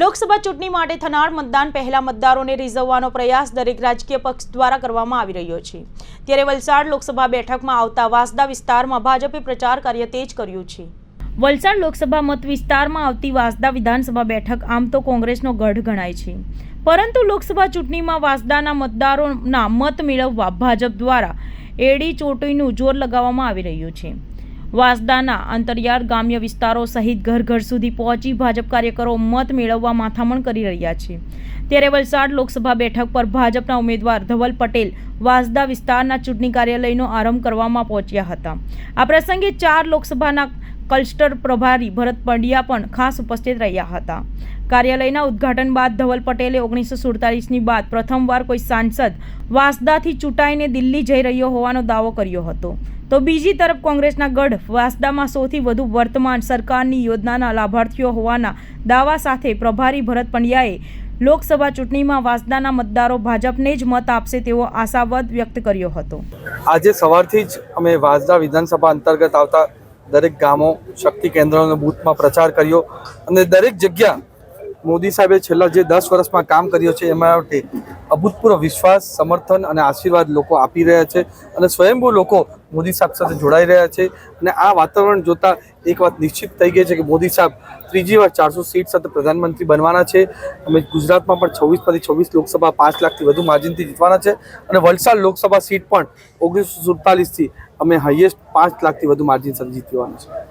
લોકસભા ચૂંટણી માટે થનાર મતદાન પહેલા મતદારોને રીઝવવાનો પ્રયાસ દરેક રાજકીય પક્ષ દ્વારા કરવામાં આવી રહ્યો છે. ત્યારે વલસાડ લોકસભા બેઠકમાં આવતા વાસદા વિસ્તારમાં ભાજપે પ્રચાર કાર્ય તેજ કર્યું છે. વલસાડ લોકસભા મત વિસ્તારમાં આવતી વાસદા વિધાનસભા બેઠક આમ તો કોંગ્રેસનો ગઢ ગણાય છે. પરંતુ લોકસભા ચૂંટણીમાં વાસદાના મતદારોના મત મેળવવા ભાજપ દ્વારા એડી ચોટીનું જોર લગાવવામાં આવી રહ્યું છે. વાસદાના અંતરિયાળ ગ્રામ્ય વિસ્તારો સહિત ઘર ઘર સુધી પહોંચી ભાજપ કાર્યકરો મત મેળવવા માથામણ કરી રહ્યા છે. ત્યારે વલસાડ લોકસભા બેઠક પર ભાજપના ઉમેદવાર ધવલ પટેલ વાસદા વિસ્તારના ચૂંટણી કાર્યાલયનો આરંભ કરવામાં પહોંચ્યા હતા. આ પ્રસંગે ચાર લોકસભાના ક્લસ્ટર પ્રભારી ભરત પંડ્યા પણ ખાસ ઉપસ્થિત રહ્યા હતા. કાર્યાલયના ઉદ્ઘાટન બાદ ધવલ પટેલે ઓગણીસો સુડતાલીસની બાદ પ્રથમવાર કોઈ સાંસદ વાસદાથી ચૂંટાઈને દિલ્હી જઈ રહ્યો હોવાનો દાવો કર્યો હતો. તો બીજી તરફ કોંગ્રેસના ગઢ વાસદામાં સૌથી વધુ વર્તમાન સરકારની યોજનાના લાભાર્થીઓ હોવાના દાવા સાથે પ્રભારી ભરત પંડ્યાએ લોકસભા ચૂંટણીમાં વાસદાના મતદારો ભાજપને જ મત આપશે તેવો આશાવાદ વ્યક્ત કર્યો હતો. આજે સવારથી જ અમે વાસદા વિધાનસભા અંતર્ગત આવતા દરેક ગામો શક્તિ કેન્દ્રોના બૂથમાં પ્રચાર કર્યો અને દરેક જગ્યા મોદી સાહેબે છેલ્લા જે દસ વર્ષમાં કામ કર્યું છે, એમાં માટે અભૂતપૂર્વ વિશ્વાસ, સમર્થન અને આશીર્વાદ લોકો આપી રહ્યા છે અને સ્વયંભૂ લોકો મોદી સાહેબ સાથે જોડાઈ રહ્યા છે અને આ વાતાવરણ જોતા એક વાત નિશ્ચિત થઈ ગઈ છે કે મોદી સાહેબ ત્રીજી વાર ચારસો સીટ સાથે પ્રધાનમંત્રી બનવાના છે. અમે ગુજરાતમાં પણ છવ્વીસ પછી છવ્વીસ લોકસભા પાંચ લાખથી વધુ માર્જિનથી જીતવાના છે અને વલસાડ લોકસભા સીટ પણ ઓગણીસો સુડતાલીસથી અમે હાઈએસ્ટ પાંચ લાખથી વધુ માર્જિન સાથે જીતવાના છે.